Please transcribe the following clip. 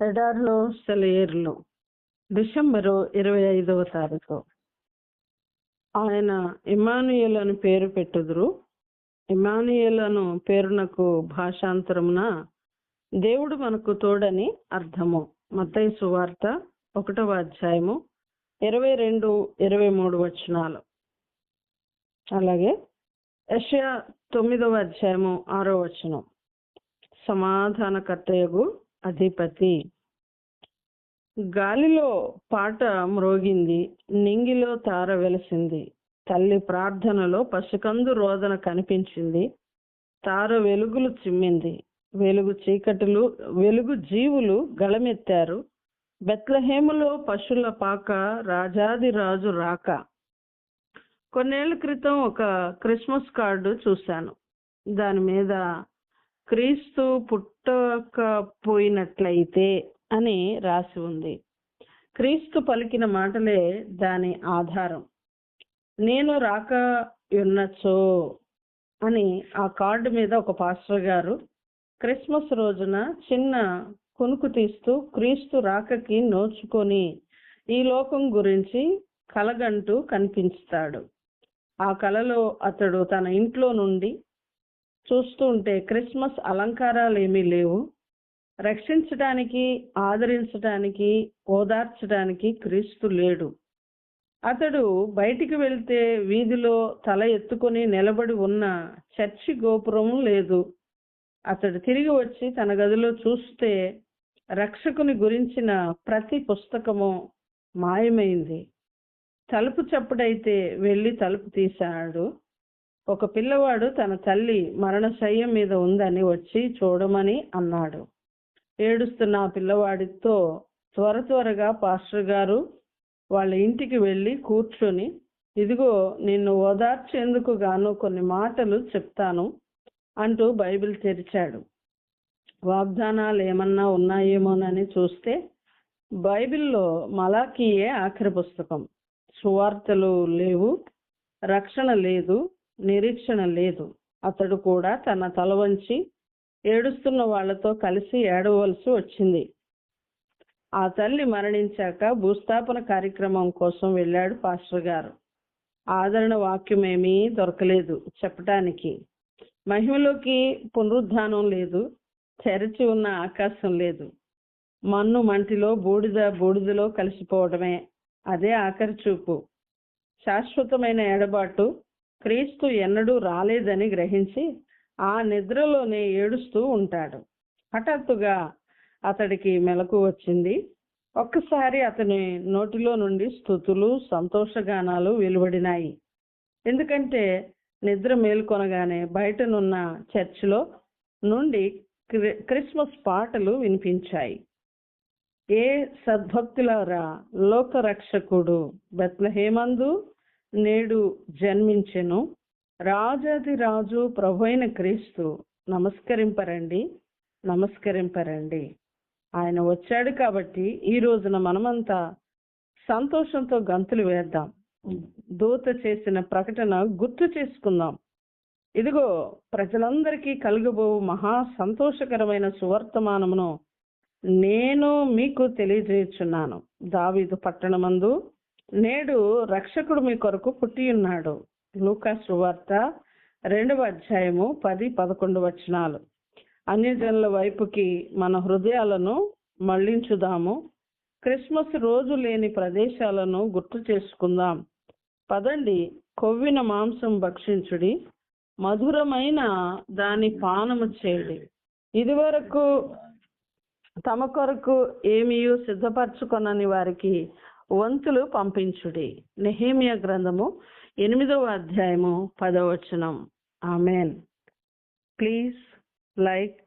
ఎడార్లో సెలయేర్లు. December ఇరవై ఐదవ తారీఖు. ఆయన ఇమానుయల్ అని పేరు పెట్టుదురు. ఇమానుయల్ అను పేరునకు భాషాంతరమున దేవుడు మనకు తోడని అర్థము. మత్తయి సువార్త ఒకటవ అధ్యాయము ఇరవై రెండు ఇరవై మూడు వచనాలు. అలాగే యెషయా తొమ్మిదవ అధ్యాయము ఆరో వచనం. సమాధానకర్తయగు అధిపతి. గాలిలో పాట మ్రోగింది నింగిలో తార వెలసింది. తల్లి ప్రార్థనలో పసికందు రోదన కనిపించింది. తార వెలుగులు చిమ్మింది. వెలుగు చీకటులు వెలుగు జీవులు గళమెత్తారు. బెత్లహేములో పశుల పాక రాజాది రాజు రాక. కొన్నేళ్ళ క్రితం ఒక క్రిస్మస్ కార్డు చూశాను. దాని మీద క్రీస్తు పుట్టకపోయినట్లయితే అని రాసి ఉంది. క్రీస్తు పలికిన మాటలే దాని ఆధారం. నేను రాక ఉన్నచో అని ఆ కార్డు మీద ఒక పాస్టర్ గారు క్రిస్మస్ రోజున చిన్న కొనుకు తీస్తూ క్రీస్తు రాకకి నోచుకొని ఈ లోకం గురించి కలగంటూ కనిపించుతాడు. ఆ కలలో అతడు తన ఇంట్లో నుండి చూస్తూ ఉంటే క్రిస్మస్ అలంకారాలు ఏమీ లేవు. రక్షించడానికి ఆదరించడానికి ఓదార్చడానికి క్రీస్తు లేడు. అతడు బయటికి వెళ్తే వీధిలో తల ఎత్తుకొని నిలబడి ఉన్న చర్చి గోపురం లేదు. అతడు తిరిగి వచ్చి తన గదిలో చూస్తే రక్షకుని గురించిన ప్రతి పుస్తకము మాయమైంది. తలుపు చప్పుడైతే వెళ్ళి తలుపు తీశాడు. ఒక పిల్లవాడు తన తల్లి మరణశయ్యం మీద ఉందని వచ్చి చూడమని అన్నాడు. ఏడుస్తున్న ఆ పిల్లవాడితో త్వర త్వరగా పాస్టర్ గారు వాళ్ళ ఇంటికి వెళ్ళి కూర్చొని ఇదిగో నిన్ను ఓదార్చేందుకు గాను కొన్ని మాటలు చెప్తాను అంటూ బైబిల్ తెరిచాడు. వాగ్దానాలు ఏమన్నా ఉన్నాయేమోనని చూస్తే బైబిల్లో మలాకీయే ఆఖరి పుస్తకం. సువార్తలు లేవు రక్షణ లేదు నిరీక్షణ లేదు. అతడు కూడా తన తల వంచి ఏడుస్తున్న వాళ్ళతో కలిసి ఏడవలసి వచ్చింది. ఆ తల్లి మరణించాక భూస్థాపన కార్యక్రమం కోసం వెళ్ళాడు పాస్టర్ గారు. ఆదరణ వాక్యం ఏమీ దొరకలేదు చెప్పటానికి. మహిమలోకి పునరుద్ధానం లేదు. తెరచి ఉన్న ఆకాశం లేదు. మన్ను మంటిలో బూడిద బూడిదలో కలిసిపోవడమే అదే ఆఖరి చూపు. శాశ్వతమైన ఎడబాటు క్రీస్తు ఎన్నడూ రాలేదని గ్రహించి ఆ నిద్రలోనే ఏడుస్తూ ఉంటాడు. హఠాత్తుగా అతడికి మెలకు వచ్చింది. ఒక్కసారి అతని నోటిలో నుండి స్థుతులు సంతోషగానాలు వెలువడినాయి. ఎందుకంటే నిద్ర మేల్కొనగానే బయటనున్న చర్చిలో నుండి క్రిస్మస్ పాటలు వినిపించాయి. ఏ సద్భక్తులారా లోకరక్షకుడు బెత్లహేమందు? నేడు జన్మించెను. రాజాది రాజు ప్రభైన క్రీస్తు నమస్కరింపరండి నమస్కరింపరండి. ఆయన వచ్చాడు కాబట్టి ఈ రోజున మనమంతా సంతోషంతో గంతులు వేద్దాం. దూత చేసిన ప్రకటన గుర్తు చేసుకుందాం. ఇదిగో ప్రజలందరికీ కలుగబో మహా సంతోషకరమైన సువర్తమానమును నేను మీకు తెలియజేయుచున్నాను. దావీదు పట్టణమందు నేడు రక్షకుడు మీ కొరకు పుట్టి ఉన్నాడు. లూకాసు వార్త రెండవ అధ్యాయము పది పదకొండు వచనాలు. అన్యజనుల వైపుకి మన హృదయాలను మళ్ళించుదాము క్రిస్మస్ రోజు లేని ప్రదేశాలను గుర్తు చేసుకుందాం. పదండి కొవ్విన మాంసం భక్షించుడి మధురమైన దాని పానము చేయడి. ఇదివరకు తమ కొరకు ఏమీ సిద్ధపరచుకొనని వారికి వంతులు పంపించుడి. నెహేమియా గ్రంథము ఎనిమిదవ అధ్యాయము పదవచనం. ఆమెన్. Please like